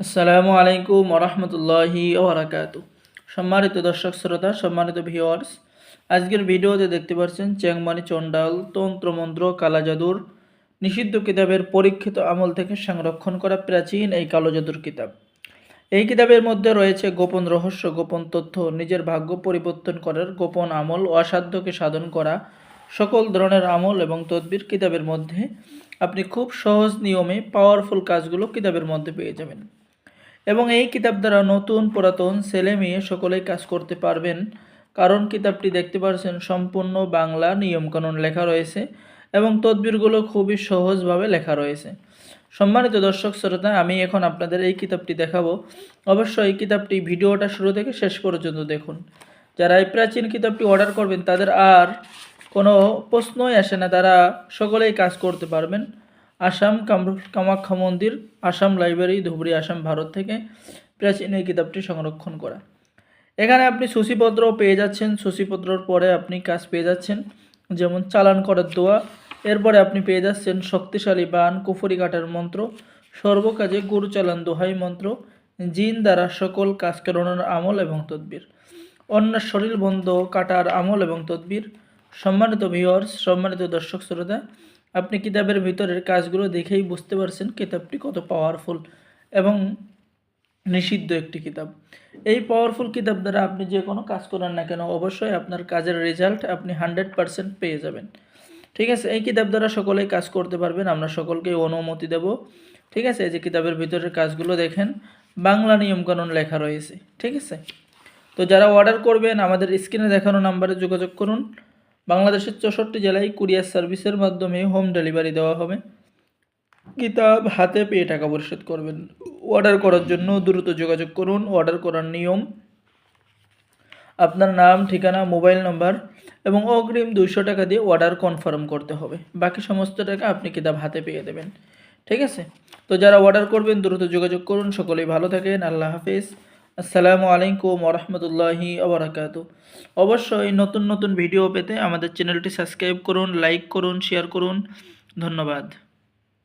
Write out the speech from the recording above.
আসসালামু আলাইকুম ওরহমতুল্লাহি ওবরাকাত সম্মানিত দর্শক শ্রোতা, সম্মানিত ভিওয়ার্স আজকের ভিডিওতে দেখতে পাচ্ছেন চেংমানি চণ্ডাল, তন্ত্রমন্ত্র কালা জাদুর নিষিদ্ধ কিতাবের পরীক্ষিত আমল থেকে সংরক্ষণ করা প্রাচীন এই কালো জাদুর কিতাব। এই কিতাবের মধ্যে রয়েছে গোপন রহস্য, গোপন তথ্য, নিজের ভাগ্য পরিবর্তন করার গোপন আমল, অসাধ্যকে সাধন করা, সকল ধরনের আমল এবং তদবির কিতাবের মধ্যে আপনি খুব সহজ নিয়মে পাওয়ারফুল কাজগুলো কিতাবের মধ্যে পেয়ে যাবেন। এবং এই কিতাব দ্বারা নতুন, পুরাতন ছেলে মেয়ে সকলেই কাজ করতে পারবেন। কারণ কিতাবটি দেখতে পাচ্ছেন সম্পূর্ণ বাংলা নিয়মকানুন লেখা রয়েছে এবং তদবিরগুলো খুবই সহজভাবে লেখা রয়েছে। সম্মানিত দর্শক শ্রোতা, আমি এখন আপনাদের এই কিতাবটি দেখাবো। অবশ্যই কিতাবটি ভিডিওটা শুরু থেকে শেষ পর্যন্ত দেখুন। যারা এই প্রাচীন কিতাবটি অর্ডার করবেন, তাদের আর কোনো প্রশ্নই আসে না। তারা সকলেই কাজ করতে পারবেন। আসাম কাম- কামাখ্যা মন্দির, আসাম লাইব্রেরি, ধুবড়ি, আসাম ভারত থেকে প্রাচীন এই কিতাবটি সংরক্ষণ করা। এখানে আপনি সূচিপত্র পেয়ে যাচ্ছেন। সূচিপত্রর পরে আপনি কাজ পেয়ে যাচ্ছেন। যেমন চালান করার দোয়া, এরপরে আপনি পেয়ে যাচ্ছেন শক্তিশালী বান, কুফুরি কাটার মন্ত্র, সর্বকাজে গুরু চালান দোহাই মন্ত্র, জিন দ্বারা সকল কাজ করানোর আমল এবং তদ্বির, অন্য শরীর বন্ধ কাটার আমল এবং তদ্বির, সম্মানিত ভিউয়ার্স সম্মানিত দর্শক শ্রোতা আপনি কিতাবের ভিতরের কাজগুলো দেখেই বুঝতে পারছেন কিতাবটি কত পাওয়ারফুল এবং নিষিদ্ধ একটি কিতাব। এই পাওয়ারফুল কিতাব দ্বারা আপনি যে কোনো কাজ করেন না কেন, অবশ্যই আপনার কাজের রেজাল্ট আপনি হান্ড্রেড পারসেন্ট পেয়ে যাবেন। ঠিক আছে? এই কিতাব দ্বারা সকলেই কাজ করতে পারবেন, আমরা সকলকে অনুমতি দেব। ঠিক আছে? এই যে কিতাবের ভিতরের কাজগুলো দেখেন, বাংলা নিয়মকানুন লেখা রয়েছে। ঠিক আছে? তো যারা অর্ডার করবেন, আমাদের স্ক্রিনে দেখানো নাম্বারে যোগাযোগ করুন। বাংলাদেশের চৌষট্টি জেলায় কুরিয়ার সার্ভিসের মাধ্যমে হোম ডেলিভারি দেওয়া হবে। কিতাব হাতে পেয়ে টাকা পরিশোধ করবেন। অর্ডার করার জন্য দ্রুত যোগাযোগ করুন। অর্ডার করার নিয়ম। আপনার নাম, ঠিকানা, মোবাইল নম্বর এবং অগ্রিম দুইশো টাকা দিয়ে অর্ডার কনফার্ম করতে হবে। বাকি সমস্ত টাকা আপনি কিতাব হাতে পেয়ে দেবেন। ঠিক আছে? তো যারা অর্ডার করবেন, দ্রুত যোগাযোগ করুন। সকলেই ভালো থাকেন। আল্লাহ হাফিজ। আসসালামু আলাইকুম ওরহমতুল্লাহি আবরাকাত অবশ্যই নতুন নতুন ভিডিও পেতে আমাদের চ্যানেলটি সাবস্ক্রাইব করুন, লাইক করুন, শেয়ার করুন। ধন্যবাদ।